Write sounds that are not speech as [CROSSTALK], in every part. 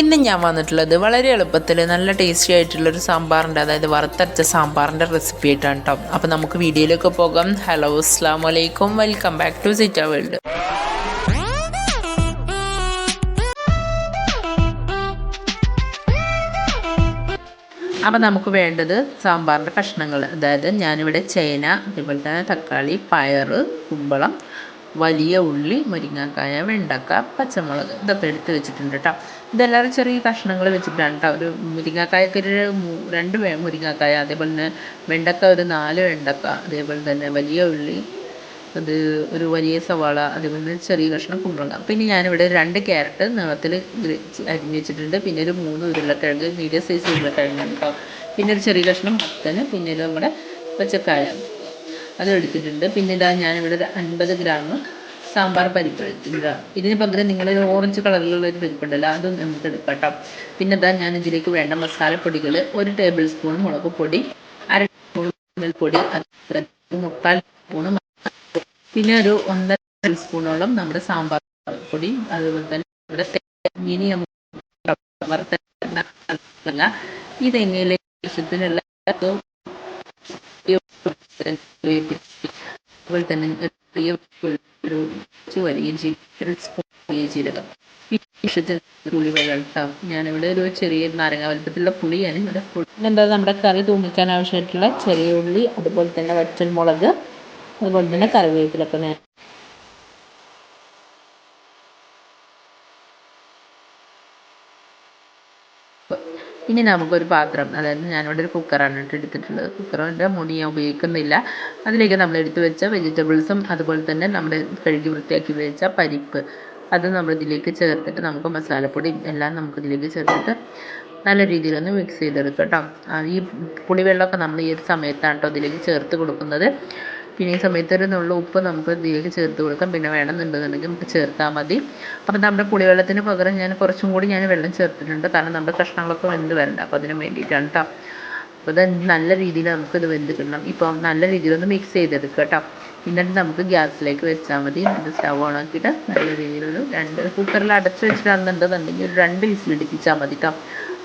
ഇന്ന് ഞാൻ വന്നിട്ടുള്ളത് വളരെ എളുപ്പത്തിൽ നല്ല ടേസ്റ്റി ആയിട്ടുള്ളൊരു സാമ്പാറിന്റെ അതായത് വറുത്തരച്ച സാമ്പാറിന്റെ റെസിപ്പി ആയിട്ടാണ് കേട്ടോ അപ്പോൾ നമുക്ക് വീഡിയോയിലേക്ക് പോകാം. ഹലോ അസ്സാം വലൈക്കും വെൽക്കം ബാക്ക് ടു സിറ്റ വേൾഡ് അപ്പോൾ നമുക്ക് വേണ്ടത് സാമ്പാറിന്റെ കഷ്ണങ്ങൾ അതായത് ഞാനിവിടെ ചേന അതുപോലെ തന്നെ തക്കാളി പയർ കുമ്പളം വലിയ ഉള്ളി മുരിങ്ങക്കായ വെണ്ടക്ക പച്ചമുളക് ഇതൊക്കെ എടുത്ത് വെച്ചിട്ടുണ്ട് കേട്ടോ ഇതെല്ലാവരും ചെറിയ കഷ്ണങ്ങൾ വെച്ചിട്ടാണ് കേട്ടോ ഒരു മുരിങ്ങക്കായക്ക് ഒരു രണ്ട് മുരിങ്ങക്കായ അതേപോലെ തന്നെ വെണ്ടക്ക ഒരു നാല് വെണ്ടക്ക അതേപോലെ തന്നെ വലിയ ഉള്ളി അത് ഒരു വലിയ സവാള അതേപോലെ തന്നെ ചെറിയ കഷ്ണം കുമ്പളങ്ങ. പിന്നെ ഞാനിവിടെ രണ്ട് ക്യാരറ്റ് നിളത്തിൽ അരിഞ്ഞ് വെച്ചിട്ടുണ്ട്. പിന്നെ ഒരു മൂന്ന് ഉരുളക്കിഴങ്ങ് മീഡിയം സൈസ് ഉരുളക്കിഴങ്ങ് കേട്ടോ പിന്നെ ഒരു ചെറിയ കഷ്ണം മത്തന് പിന്നെ നമ്മുടെ പച്ചക്കായ. അത് എടുത്തിട്ടുണ്ട്. പിന്നെ ഇതാ ഞാനിവിടെ ഒരു അൻപത് ഗ്രാം സാമ്പാർ പരിപ്പ് എടുത്തിട്ടുണ്ട്. ഇതിന് പകരം നിങ്ങൾ ഓറഞ്ച് കളറിലുള്ള ഒരു പരിപ്പുണ്ടല്ലോ അതും നമുക്ക് എടുക്കാം പിന്നെ ഇതാ ഞാൻ ഇതിലേക്ക് വേണ്ട മസാലപ്പൊടികൾ ഒരു ടേബിൾ സ്പൂൺ മുളക് പൊടി അര സ്പൂൺ മഞ്ഞൾപ്പൊടി മുക്കാൽ സ്പൂൺ പിന്നെ ഒരു ഒന്നര ടേബിൾ സ്പൂണോളം നമ്മുടെ സാമ്പാർ പൊടി അതുപോലെ തന്നെ ഇവിടെ ഇനി വറുത്ത ഇതെങ്ങനെ ആവശ്യത്തിനുള്ള അതുപോലെ തന്നെ വരികയും വലിയ ജീരകം വെള്ളം ഞാനിവിടെ ഒരു ചെറിയ നാരങ്ങ വലുപ്പത്തിലുള്ള പുളിയാണ്. ഇവിടെ എന്താ നമ്മുടെ കറി തൂങ്ങിക്കാൻ ആവശ്യമായിട്ടുള്ള ചെറിയ ഉള്ളി അതുപോലെ തന്നെ വറ്റൽ മുളക് അതുപോലെ തന്നെ കറിവേപ്പിലൊക്കെ നേ ഇനി നമുക്കൊരു പാത്രം അതായത് ഞാനിവിടെ ഒരു കുക്കറാണ് ഇട്ട് എടുത്തിട്ടുള്ളത്. കുക്കറിന്റെ മുടി ഞാൻ ഉപയോഗിക്കുന്നില്ല. അതിലേക്ക് നമ്മൾ എടുത്തു വെച്ച വെജിറ്റബിൾസും അതുപോലെ തന്നെ നമ്മൾ കഴുകി വൃത്തിയാക്കി വെച്ച പരിപ്പ് അത് നമ്മൾ ഇതിലേക്ക് ചേർത്തിട്ട് നമുക്ക് മസാലപ്പൊടി എല്ലാം നമുക്ക് ഇതിലേക്ക് ചേർത്തിട്ട് നല്ല രീതിയിലൊന്ന് മിക്സ് ചെയ്തെടുക്കാം കേട്ടോ ഈ പുളിവെള്ളമൊക്കെ നമ്മൾ ഈ ഒരു സമയത്താണ് കേട്ടോ ഇതിലേക്ക് ചേർത്ത് കൊടുക്കുന്നത്. പിന്നെ ഈ സമയത്ത് ഒരു ഉപ്പ് നമുക്ക് ഇതിലേക്ക് ചേർത്ത് കൊടുക്കാം. പിന്നെ വേണമെന്നുണ്ടെന്നുണ്ടെങ്കിൽ നമുക്ക് ചേർത്താൽ മതി. അപ്പം നമ്മുടെ പുളിവെള്ളത്തിന് പകരം ഞാൻ കുറച്ചും കൂടി ഞാൻ വെള്ളം ചേർത്തിട്ടുണ്ട്. കാരണം നമ്മുടെ കഷ്ണങ്ങളൊക്കെ വെന്ത് വരണ്ട. അപ്പോൾ അതിന് വേണ്ടിയിട്ടാണ് കേട്ടോ അപ്പോൾ ഇത് നല്ല രീതിയിൽ നമുക്ക് ഇത് വെന്ത് കിട്ടണം. ഇപ്പം നല്ല രീതിയിലൊന്ന് മിക്സ് ചെയ്തെടുക്കുക കേട്ടോ. എന്നിട്ട് നമുക്ക് ഗ്യാസിലേക്ക് വെച്ചാൽ മതി. എന്നിട്ട് സ്റ്റവ് ഓൺ ആക്കിയിട്ട് നല്ല രീതിയിലൊരു രണ്ട് കുക്കറിൽ അടച്ച് വെച്ചിട്ടാണെന്നുണ്ടെന്നുണ്ടെങ്കിൽ ഒരു രണ്ട് വിസിൽ അടുപ്പിച്ചാൽ മതി കേട്ടോ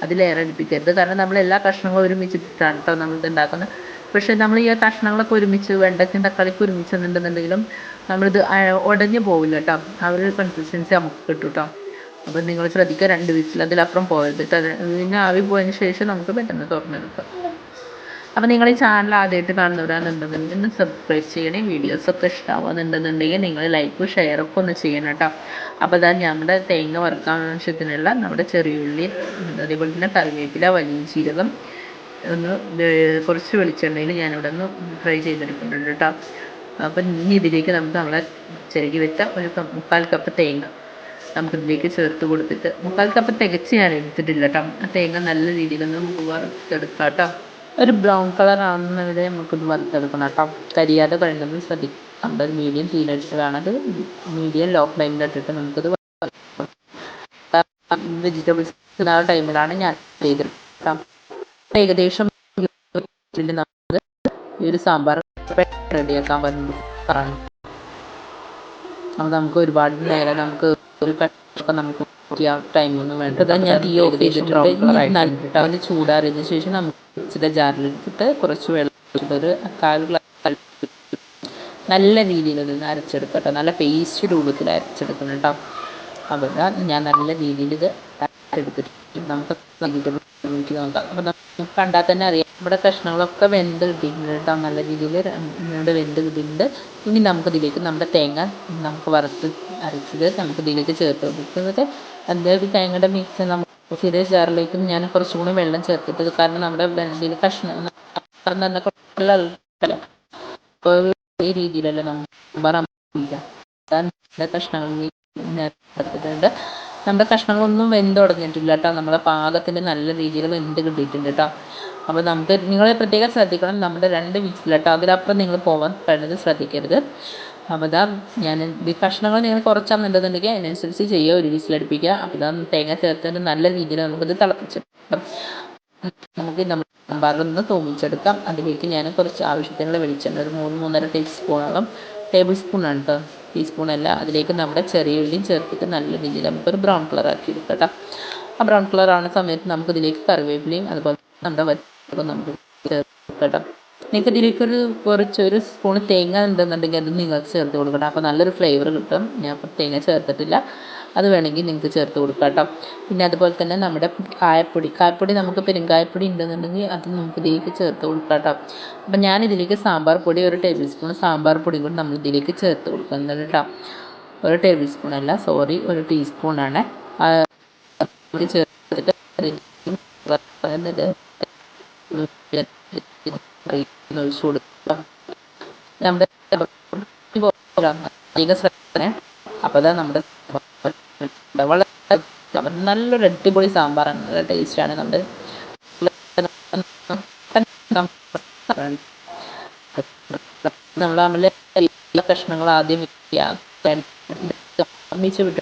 അതിലേറെ അടുപ്പിക്കരുത് കാരണം നമ്മൾ എല്ലാ കഷ്ണങ്ങളും ഒരുമിച്ചിട്ടാണ് കേട്ടോ നമ്മളിത് ഉണ്ടാക്കുന്നത്. പക്ഷേ നമ്മൾ ഈ കഷ്ണങ്ങളൊക്കെ ഒരുമിച്ച് വെണ്ടയ്ക്കയും തക്കാളിക്ക് ഒരുമിച്ച് എന്നുണ്ടെന്നുണ്ടെങ്കിലും നമ്മളിത് ഉടഞ്ഞു പോവില്ല കേട്ടോ ആ ഒരു കൺസിസ്റ്റൻസി നമുക്ക് കിട്ടും കേട്ടോ അപ്പോൾ നിങ്ങൾ ശ്രദ്ധിക്കുക രണ്ട് വിസിൽ അതിലപ്പുറം പോകരുത് പിന്നെ ആവി പോയതിന് ശേഷം നമുക്ക് പെട്ടെന്ന് തുറന്നെടുക്കാം. അപ്പോൾ നിങ്ങൾ ഈ ചാനൽ ആദ്യമായിട്ട് കാണുന്നവരാണെന്നുണ്ടെന്നുണ്ടെങ്കിൽ ഒന്ന് സബ്സ്ക്രൈബ് ചെയ്യണേ. വീഡിയോസ് വീഡിയോസൊക്കെ ഇഷ്ടമാവുന്നുണ്ടെന്നുണ്ടെങ്കിൽ നിങ്ങൾ ലൈക്കും ഷെയറൊക്കെ ഒന്ന് ചെയ്യണം കേട്ടോ അപ്പോൾ അതാ നമ്മുടെ തേങ്ങ വറുക്കാൻ ആവശ്യത്തിനുള്ള നമ്മുടെ ചെറിയുള്ളി അതേപോലെ തന്നെ കറിവേപ്പില വലിയ ജീരകം ഒന്ന് കുറച്ച് വെളിച്ചെണ്ണയിൽ ഞാനിവിടെ ഒന്ന് ഫ്രൈ ചെയ്തെടുക്കുന്നുണ്ട് കേട്ടോ. അപ്പം ഇനി ഇതിലേക്ക് നമുക്ക് നമ്മളെ ചിരകി വെച്ച ഒരു മുക്കാൽ കപ്പ് തേങ്ങ നമുക്ക് ഇതിലേക്ക് ചേർത്ത് കൊടുത്തിട്ട് മുക്കാൽ കപ്പ് തികച്ച് ഞാൻ എടുത്തിട്ടില്ല കേട്ടോ. ആ തേങ്ങ നല്ല രീതിയിലൊന്ന് ഒന്ന് വറുത്തെടുക്കാം കേട്ടോ. ഒരു ബ്രൗൺ കളർ ആവുന്നവരെ നമുക്കിത് വറുത്തെടുക്കണം കേട്ടോ. കരിയാതെ കഴിയുന്നത് ശ്രദ്ധിക്കും നമ്മുടെ മീഡിയം തീയിലിട്ട് വേണത് മീഡിയം ലോ ഫ്ലെയിമിലിട്ടിട്ട് നമുക്കിത് വെജിറ്റബിൾസ് ആ ടൈമിലാണ് ഞാൻ ചെയ്തെടുക്കാം. ഏകദേശം ഈ ഒരു സാമ്പാർ റെഡിയാക്കാൻ പറഞ്ഞു അപ്പോൾ നമുക്ക് ഒരുപാട് നേരം നമുക്ക് ഒരു പെട്ടൊക്കെ നമുക്ക് ടൈമൊന്നും വേണ്ട. അതാ ഞാൻ ഈ ചെയ്തിട്ടുണ്ട് നല്ല ചൂടാറിയതിന് ശേഷം നമുക്ക് ഇച്ചിരി ജാറിലിട്ടിട്ട് കുറച്ച് വെള്ളം ഒരു കാൽ ഗ്ലാസ് നല്ല രീതിയിൽ ഇത് അരച്ചെടുക്കട്ടെ. നല്ല പേസ്റ്റ് രൂപത്തിൽ അരച്ചെടുക്കണം കേട്ടോ. അപ്പോൾ ഞാൻ നല്ല രീതിയിൽ ഇത് അരച്ചെടുത്തിട്ട് നമുക്ക് നോക്കി നോക്കാം കണ്ടാൽ തന്നെ അറിയാം. നമ്മുടെ കഷ്ണങ്ങളൊക്കെ വെന്ത് കിട്ടിയിട്ടുണ്ട് കേട്ടോ. നല്ല രീതിയിൽ ഇവിടെ വെന്ത് കിട്ടിയിട്ടുണ്ട്. ഇനി നമുക്ക് ഇതിലേക്ക് നമ്മുടെ തേങ്ങ നമുക്ക് വറുത്ത് അരച്ചത് നമുക്ക് ഇതിലേക്ക് ചേർത്ത് കൊടുക്കുന്നത് എന്തായാലും തേങ്ങയുടെ മിക്സ് നമുക്ക് ചെറിയ ജാറിലേക്ക് ഞാൻ കുറച്ചുകൂടി വെള്ളം ചേർത്തിട്ടത് കാരണം നമ്മുടെ ഇതിൽ കഷ്ണം തന്നെ അപ്പോൾ ഈ രീതിയിലല്ല നമ്മൾ കഷ്ണങ്ങൾ ചേർത്തിട്ടുണ്ട് നമ്മുടെ കഷ്ണങ്ങളൊന്നും വെന്ത് തുടങ്ങിയിട്ടില്ല കേട്ടോ നമ്മുടെ പാകത്തിന് നല്ല രീതിയിൽ വെന്ത് കിട്ടിയിട്ടുണ്ട് കേട്ടോ അപ്പോൾ നമുക്ക് നിങ്ങൾ പ്രത്യേകം ശ്രദ്ധിക്കണം. നമ്മുടെ രണ്ട് വിസിൽ കേട്ടോ അതിലപ്പുറം നിങ്ങൾ പോകാൻ കഴിയുന്നത് ശ്രദ്ധിക്കരുത്. അപ്പോൾ ഇതാ ഞാൻ ഈ കഷ്ണങ്ങൾ നിങ്ങൾ കുറച്ചാണെന്നുണ്ടെന്നുണ്ടെങ്കിൽ അതിനനുസരിച്ച് ചെയ്യുക ഒരു വിസിലടുപ്പിക്കുക അപ്പോൾ ഇതാ തേങ്ങ ചേർത്തിട്ട് നല്ല രീതിയിൽ നമുക്കിത് തിളപ്പിച്ചെടുക്കാം നമുക്ക് നമ്മൾ സാമ്പാറൊന്ന് തൂമിച്ചെടുക്കാം. അതിലേക്ക് ഞാൻ കുറച്ച് ആവശ്യത്തിനുള്ള വെളിച്ചെണ്ണ ഒരു മൂന്ന് മൂന്നര ടേബിൾ സ്പൂണോളം ടേബിൾ സ്പൂണാണ് കേട്ടോ ടീസ്പൂൺ അല്ല. അതിലേക്ക് നമ്മുടെ ചെറിയ ഉള്ളിയും ചേർത്തിട്ട് നല്ല രീതിയിൽ നമുക്കൊരു ബ്രൗൺ കളർ ആക്കി എടുക്കാം കേട്ടോ ആ ബ്രൗൺ കളർ ആവുന്ന സമയത്ത് നമുക്ക് ഇതിലേക്ക് കറിവേപ്പിലയും അതുപോലെ നമ്മുടെ വറ്റും നമുക്ക് ചേർക്കാം നിങ്ങൾക്ക് ഇതിലേക്കൊരു കുറച്ചൊരു കുറച്ച് സ്പൂൺ തേങ്ങ ഉണ്ടെന്നുണ്ടെങ്കിൽ അത് നിങ്ങൾക്ക് ചേർത്ത് കൊടുക്കണം. അപ്പോൾ നല്ലൊരു ഫ്ലേവർ കിട്ടും. ഞാൻ ഇപ്പോൾ തേങ്ങ ചേർത്തിട്ടില്ല. അത് വേണമെങ്കിൽ നിങ്ങൾക്ക് ചേർത്ത് കൊടുക്കാം കേട്ടോ പിന്നെ അതുപോലെ തന്നെ നമ്മുടെ കായപ്പൊടി. കായപ്പൊടി നമുക്ക് പെരുങ്കായപ്പൊടി ഉണ്ടെന്നുണ്ടെങ്കിൽ അത് നമുക്ക് ഇതിലേക്ക് ചേർത്ത് കൊടുക്കാം കേട്ടോ അപ്പം ഞാൻ ഇതിലേക്ക് സാമ്പാർ പൊടി ഒരു ടേബിൾ സ്പൂൺ സാമ്പാർ പൊടിയും കൂടി നമ്മൾ ഇതിലേക്ക് ചേർത്ത് കൊടുക്കുന്നുണ്ട് കേട്ടോ. ഒരു ടേബിൾ സ്പൂൺ അല്ല സോറി ഒരു ടീസ്പൂണാണ് [LAUGHS] നമ്മുടെ അപ്പോൾ അതാ നമ്മുടെ വളരെ നല്ലൊരു അടിപൊളി സാമ്പാറാണ്. നല്ല ടേസ്റ്റാണ് നമ്മുടെ നമ്മളെ എല്ലാ പ്രശ്നങ്ങളും ആദ്യം ഒന്നിച്ച് വിട്ട്.